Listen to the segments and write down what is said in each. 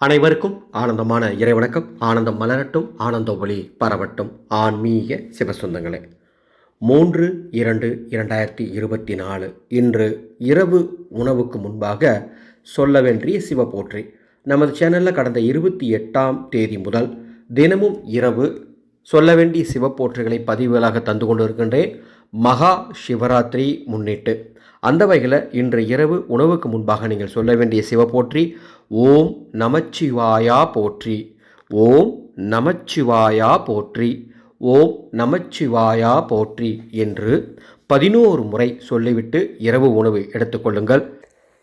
அனைவருக்கும் ஆனந்தமான இறைவணக்கம். ஆனந்தம் மலரட்டும் ஆனந்த ஒளி பரவட்டும். ஆன்மீக சிவசொந்தங்களே மூன்று இரண்டு இரண்டாயிரத்தி இருபத்தி நாலு இன்று இரவு உணவுக்கு முன்பாக சொல்ல வேண்டிய சிவ போற்றி நமது சேனலில் கடந்த இருபத்தி எட்டாம் தேதி முதல் தினமும் இரவு சொல்ல வேண்டிய சிவ பதிவுகளாக தந்து கொண்டு இருக்கின்றேன் மகா சிவராத்திரி முன்னிட்டு. அந்த வகையில் இன்று இரவு உணவுக்கு முன்பாக நீங்கள் சொல்ல வேண்டிய சிவ போற்றி ஓம் நமச்சிவாயா போற்றி ஓம் நமச்சிவாயா போற்றி ஓம் நமச்சிவாயா போற்றி என்று பதினோரு முறை சொல்லிவிட்டு இரவு உணவு எடுத்துக்கொள்ளுங்கள்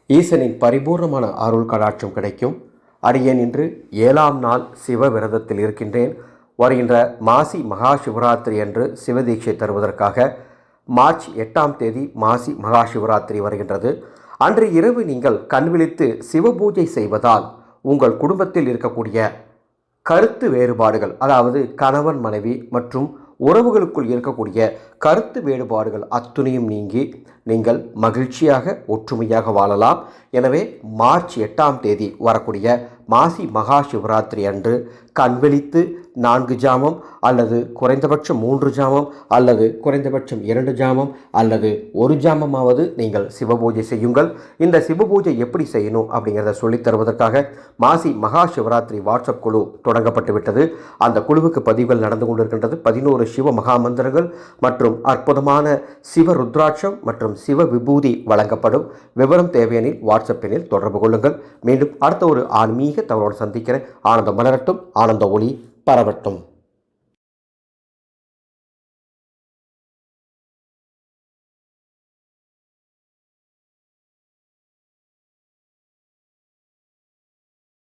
ஈசனின் பரிபூர்ணமான அருள் கடாட்சம் கிடைக்கும். அடியேன் இன்று ஏழாம் நாள் சிவ விரதத்தில் இருக்கின்றேன். வருகின்ற மாசி மகா சிவராத்திரி அன்று சிவதீட்சை தருவதற்காக மார்ச் எட்டாம் தேதி மாசி மகாசிவராத்திரி வருகின்றது. அன்று இரவு நீங்கள் கண் விழித்து சிவபூஜை செய்வதால் உங்கள் குடும்பத்தில் இருக்கக்கூடிய கருத்து வேறுபாடுகள் அதாவது கணவன் மனைவி மற்றும் உறவுகளுக்குள் இருக்கக்கூடிய கருத்து வேறுபாடுகள் அத்துணையும் நீங்கி நீங்கள் மகிழ்ச்சியாக ஒற்றுமையாக வாழலாம். எனவே மார்ச் எட்டாம் தேதி வரக்கூடிய மாசி மகா சிவராத்திரி அன்று கண்விழித்து நான்கு ஜாமம் அல்லது குறைந்தபட்சம் மூன்று ஜாமம் அல்லது குறைந்தபட்சம் இரண்டு ஜாமம் அல்லது ஒரு ஜாமமாவது நீங்கள் சிவபூஜை செய்யுங்கள். இந்த சிவபூஜை எப்படி செய்யணும் அப்படிங்கிறத சொல்லித் தருவதற்காக மாசி மகா சிவராத்திரி வாட்ஸ்அப் குழு தொடங்கப்பட்டு விட்டது. அந்த குழுவுக்கு பதிவுகள் நடந்து கொண்டிருக்கின்றது. பதினோரு சிவ மகா மந்திரங்கள் மற்றும் அற்புதமான சிவ ருத்ராட்சம் மற்றும் சிவ விபூதி வழங்கப்படும். விவரம் தேவையெனில் வாட்ஸ்அப் தொடர்பு கொள்ளுங்கள். மீண்டும் அடுத்த ஒரு ஆன்மீக தகவலோடு சந்திக்கிறேன். ஆனந்தம் மலரட்டும் ஆனந்த ஒளி பரவட்டும்.